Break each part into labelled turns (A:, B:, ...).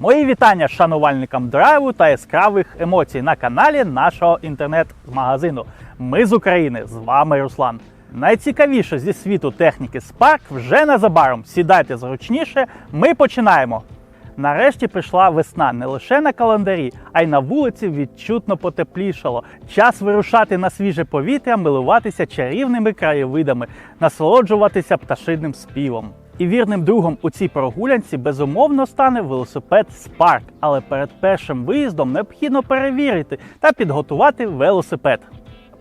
A: Мої вітання шанувальникам драйву та яскравих емоцій на каналі нашого інтернет-магазину. Ми з України, з вами Руслан. Найцікавіше зі світу техніки Spark вже незабаром. Сідайте зручніше, ми починаємо. Нарешті прийшла весна не лише на календарі, а й на вулиці відчутно потеплішало. Час вирушати на свіже повітря, милуватися чарівними краєвидами, насолоджуватися пташинним співом. І вірним другом у цій прогулянці безумовно стане велосипед Spark. Але перед першим виїздом необхідно перевірити та підготувати велосипед.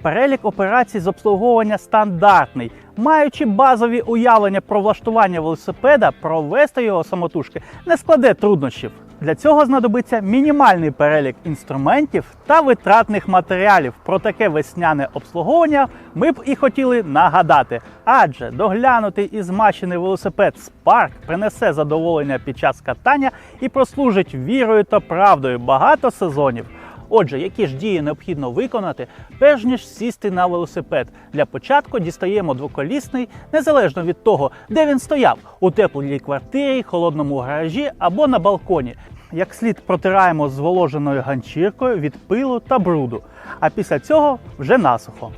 A: Перелік операцій з обслуговування стандартний. Маючи базові уявлення про влаштування велосипеда, провести його самотужки не складе труднощів. Для цього знадобиться мінімальний перелік інструментів та витратних матеріалів. Про таке весняне обслуговування ми б і хотіли нагадати. Адже доглянутий і змащений велосипед Spark принесе задоволення під час катання і прослужить вірою та правдою багато сезонів. Отже, які ж дії необхідно виконати, перш ніж сісти на велосипед. Для початку дістаємо двоколісний, незалежно від того, де він стояв у теплій квартирі, холодному гаражі або на балконі. Як слід протираємо зволоженою ганчіркою від пилу та бруду, а після цього вже насухо.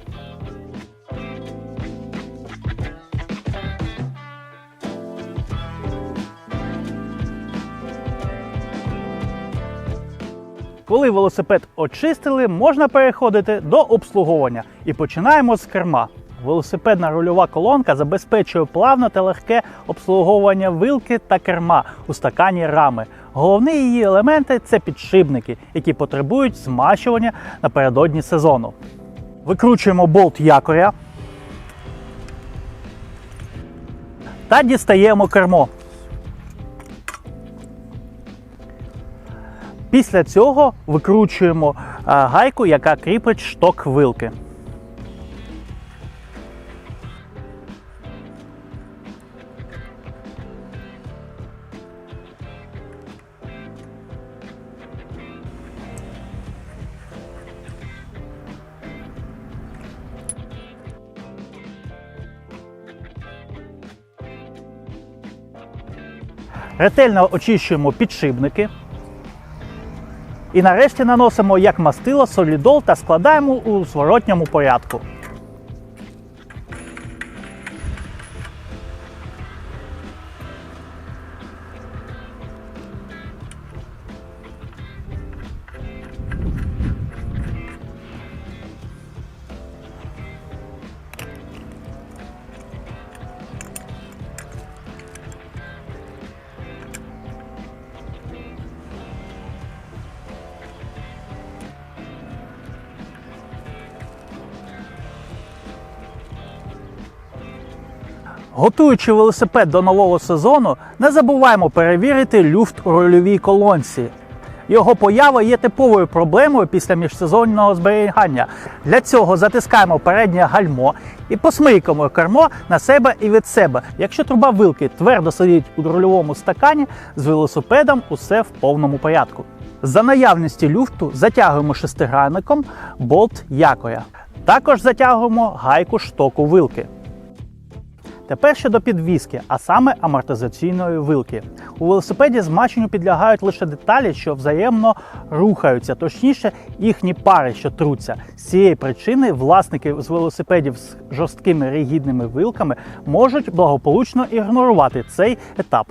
A: Коли велосипед очистили, можна переходити до обслуговування і починаємо з керма. Велосипедна рульова колонка забезпечує плавне та легке обслуговування вилки та керма у стакані рами. Головні її елементи це підшипники, які потребують змащування напередодні сезону. Викручуємо болт якоря та дістаємо кермо. Після цього викручуємо гайку, яка кріпить шток вилки. Ретельно очищуємо підшипники. І нарешті наносимо як мастило солідол та складаємо у зворотньому порядку. Готуючи велосипед до нового сезону, не забуваємо перевірити люфт у рульовій колонці. Його поява є типовою проблемою після міжсезонного зберігання. Для цього затискаємо переднє гальмо і посмикуємо кермо на себе і від себе. Якщо труба вилки твердо сидить у рульовому стакані, з велосипедом усе в повному порядку. За наявності люфту затягуємо шестигранником болт якоря. Також затягуємо гайку штоку вилки. Тепер щодо підвіски, а саме амортизаційної вилки. У велосипеді змащенню підлягають лише деталі, що взаємно рухаються, точніше, їхні пари, що труться. З цієї причини власники з велосипедів з жорсткими ригідними вилками можуть благополучно ігнорувати цей етап.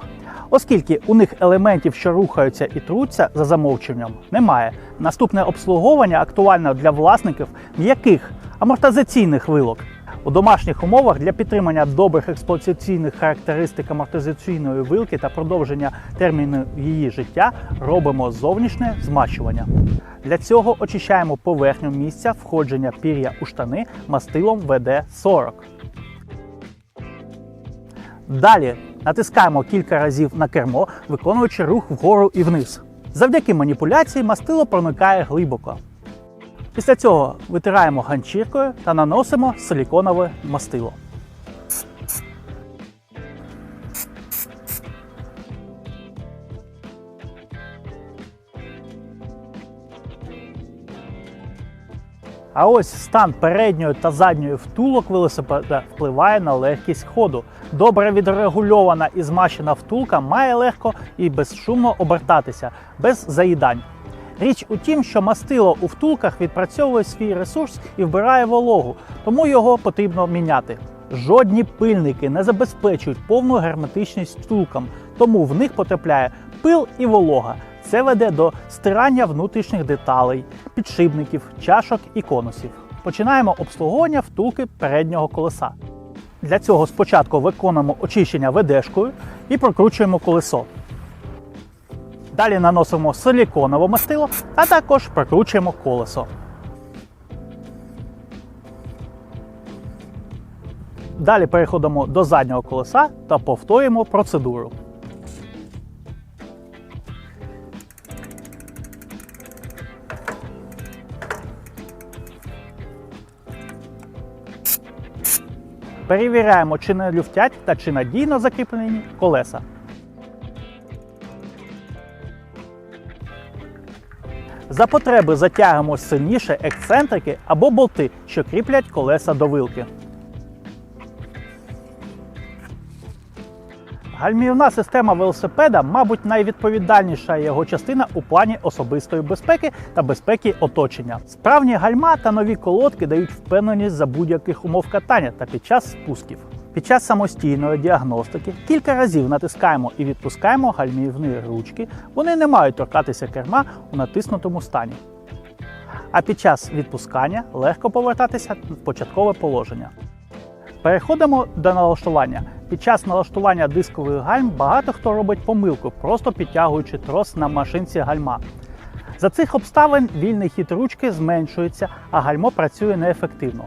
A: Оскільки у них елементів, що рухаються і труться за замовченням, немає. Наступне обслуговування актуально для власників м'яких амортизаційних вилок. У домашніх умовах для підтримання добрих експлуатаційних характеристик амортизаційної вилки та продовження терміну її життя робимо зовнішнє змащування. Для цього очищаємо поверхню місця входження пір'я у штани мастилом ВД-40. Далі натискаємо кілька разів на кермо, виконуючи рух вгору і вниз. Завдяки маніпуляції мастило проникає глибоко. Після цього витираємо ганчіркою та наносимо силіконове мастило. А ось стан передньої та задньої втулок велосипеда впливає на легкість ходу. Добре відрегульована і змащена втулка має легко і безшумно обертатися без заїдань. Річ у тім, що мастило у втулках відпрацьовує свій ресурс і вбирає вологу, тому його потрібно міняти. Жодні пильники не забезпечують повну герметичність втулкам, тому в них потрапляє пил і волога. Це веде до стирання внутрішніх деталей, підшипників, чашок і конусів. Починаємо обслуговування втулки переднього колеса. Для цього спочатку виконуємо очищення ведешкою і прокручуємо колесо. Далі наносимо силіконове мастило, а також прокручуємо колесо. Далі переходимо до заднього колеса та повторюємо процедуру. Перевіряємо, чи не люфтять та чи надійно закріплені колеса. За потреби затягуємо сильніше ексцентрики або болти, що кріплять колеса до вилки. Гальмівна система велосипеда, мабуть, найвідповідальніша його частина у плані особистої безпеки та безпеки оточення. Справні гальма та нові колодки дають впевненість за будь-яких умов катання та під час спусків. Під час самостійної діагностики кілька разів натискаємо і відпускаємо гальмівні ручки. Вони не мають торкатися керма у натиснутому стані. А під час відпускання легко повертатися в початкове положення. Переходимо до налаштування. Під час налаштування дискових гальм багато хто робить помилку, просто підтягуючи трос на машинці гальма. За цих обставин вільний хід ручки зменшується, а гальмо працює неефективно.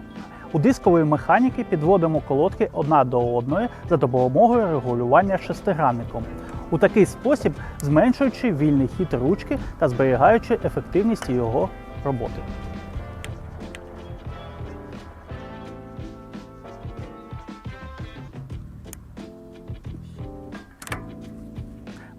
A: У дискової механіки підводимо колодки одна до одної за допомогою регулювання шестигранником. У такий спосіб зменшуючи вільний хід ручки та зберігаючи ефективність його роботи.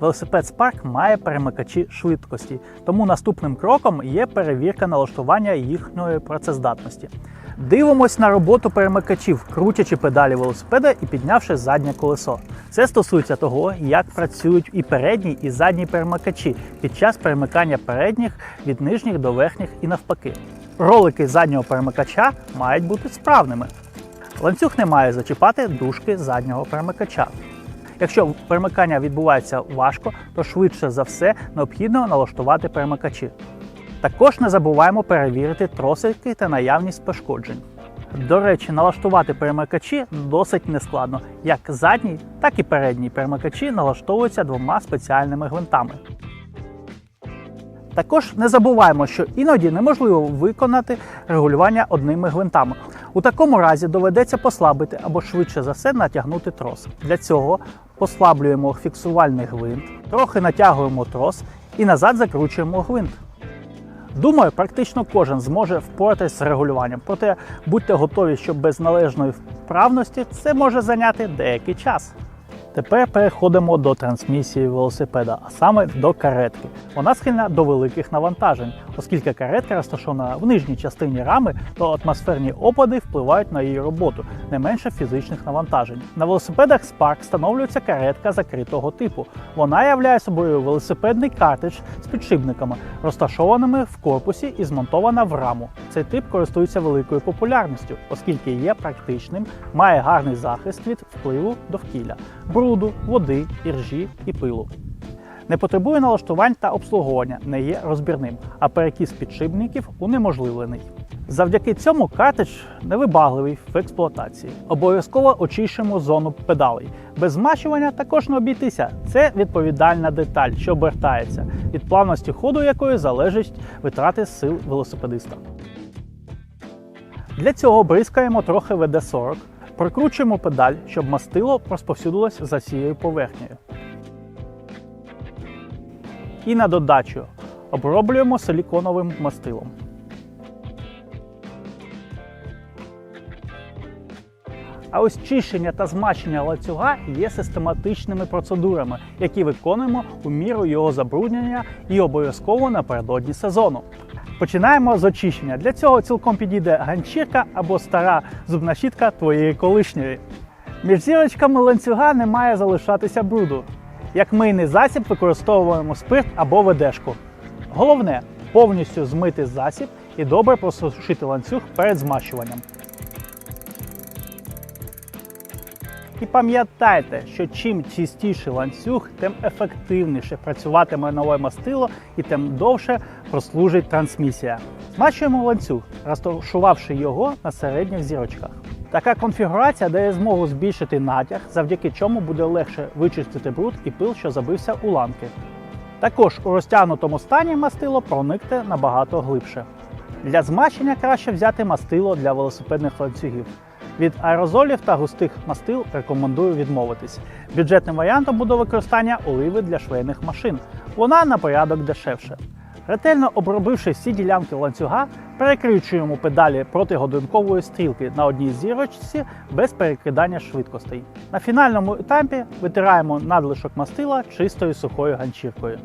A: Велосипед Spark має перемикачі швидкості, тому наступним кроком є перевірка налаштування їхньої працездатності. Дивимось на роботу перемикачів, крутячи педалі велосипеда і піднявши заднє колесо. Це стосується того, як працюють і передні, і задні перемикачі під час перемикання передніх від нижніх до верхніх і навпаки. Ролики заднього перемикача мають бути справними. Ланцюг не має зачіпати дужки заднього перемикача. Якщо перемикання відбувається важко, то швидше за все необхідно налаштувати перемикачі. Також не забуваємо перевірити тросики та наявність пошкоджень. До речі, налаштувати перемикачі досить нескладно. Як задній, так і передній перемикачі налаштовуються двома спеціальними гвинтами. Також не забуваємо, що іноді неможливо виконати регулювання одними гвинтами. У такому разі доведеться послабити або швидше за все натягнути трос. Для цього послаблюємо фіксувальний гвинт, трохи натягуємо трос і назад закручуємо гвинт. Думаю, практично кожен зможе впоратись з регулюванням, проте будьте готові, що без належної вправності це може зайняти деякий час. Тепер переходимо до трансмісії велосипеда, а саме до каретки. Вона схильна до великих навантажень, оскільки каретка розташована в нижній частині рами, то атмосферні опади впливають на її роботу, не менше фізичних навантажень. На велосипедах Spark встановлюється каретка закритого типу. Вона являє собою велосипедний картridж з підшипниками, розташованими в корпусі і змонтована в раму. Цей тип користується великою популярністю, оскільки є практичним, має гарний захист від впливу довкілля бруду, води, іржі і пилу. Не потребує налаштувань та обслуговування, не є розбірним, а перекіс підшипників унеможливлений. Завдяки цьому картridж невибагливий в експлуатації. Обов'язково очищуємо зону педалей. Без змащування також не обійтися. Це відповідальна деталь, що обертається, від плавності ходу якої залежить витрати сил велосипедиста. Для цього бризкаємо трохи ВД-40, прикручуємо педаль, щоб мастило розповсюдилось за всією поверхнею. І на додачу оброблюємо силіконовим мастилом. А ось чищення та змащення ланцюга є систематичними процедурами, які виконуємо у міру його забруднення і обов'язково напередодні сезону. Починаємо з очищення. Для цього цілком підійде ганчірка або стара зубна щітка твоєї колишньої. Між зірочками ланцюга не має залишатися бруду. Як мийний засіб використовуємо спирт або ведешку. Головне повністю змити засіб і добре просушити ланцюг перед змащуванням. І пам'ятайте, що чим чистіший ланцюг, тим ефективніше працюватиме нове мастило і тим довше прослужить трансмісія. Змащуємо ланцюг, розташувавши його на середніх зірочках. Така конфігурація дає змогу збільшити натяг, завдяки чому буде легше вичистити бруд і пил, що забився у ланки. Також у розтягнутому стані мастило проникне набагато глибше. Для змащення краще взяти мастило для велосипедних ланцюгів. Від аерозолів та густих мастил рекомендую відмовитись. Бюджетним варіантом буде використання оливи для швейних машин. Вона на порядок дешевше. Ретельно обробивши всі ділянки ланцюга, перекручуємо педалі протигодинкової стрілки на одній зірочці без перекидання швидкостей. На фінальному етапі витираємо надлишок мастила чистою сухою ганчіркою.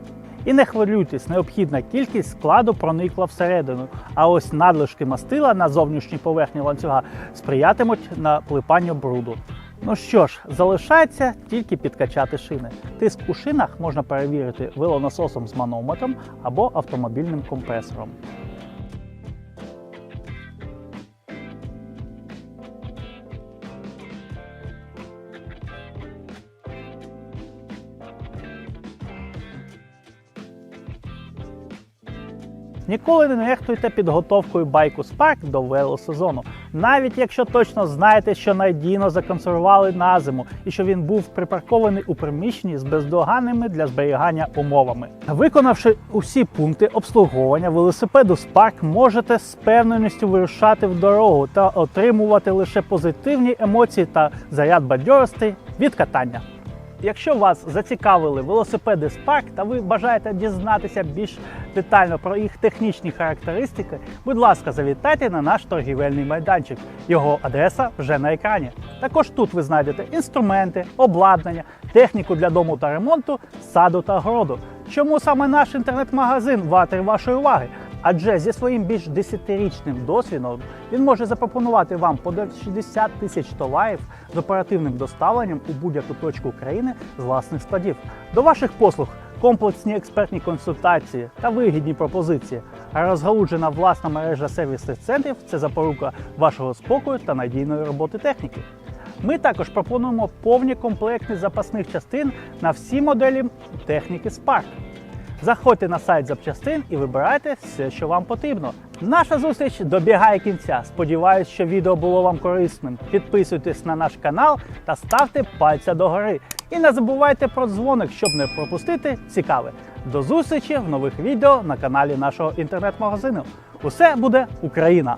A: І не хвилюйтесь, необхідна кількість складу проникла всередину, а ось надлишки мастила на зовнішній поверхні ланцюга сприятимуть наплипанню бруду. Ну що ж, залишається тільки підкачати шини. Тиск у шинах можна перевірити вилонасосом з манометром або автомобільним компресором. Ніколи не нехтуйте підготовкою байку Spark до велосезону, навіть якщо точно знаєте, що надійно законсервували на зиму і що він був припаркований у приміщенні з бездоганними для зберігання умовами. Виконавши усі пункти обслуговування велосипеду Spark, можете з певненістю вирушати в дорогу та отримувати лише позитивні емоції та заряд бадьорості від катання. Якщо вас зацікавили велосипеди Spark та ви бажаєте дізнатися більш детально про їх технічні характеристики, будь ласка, завітайте на наш торгівельний майданчик. Його адреса вже на екрані. Також тут ви знайдете інструменти, обладнання, техніку для дому та ремонту, саду та городу. Чому саме наш інтернет-магазин вартий вашої уваги? Адже зі своїм більш десятирічним досвідом він може запропонувати вам понад 60 тисяч товарів з оперативним доставленням у будь-яку точку України з власних складів. До ваших послуг комплексні експертні консультації та вигідні пропозиції. А розгалуджена власна мережа сервісних центрів це запорука вашого спокою та надійної роботи техніки. Ми також пропонуємо повні комплекти запасних частин на всі моделі техніки Spark. Заходьте на сайт запчастин і вибирайте все, що вам потрібно. Наша зустріч добігає кінця. Сподіваюсь, що відео було вам корисним. Підписуйтесь на наш канал та ставте пальця догори. І не забувайте про дзвоник, щоб не пропустити цікаве. До зустрічі в нових відео на каналі нашого інтернет-магазину. Усе буде Україна!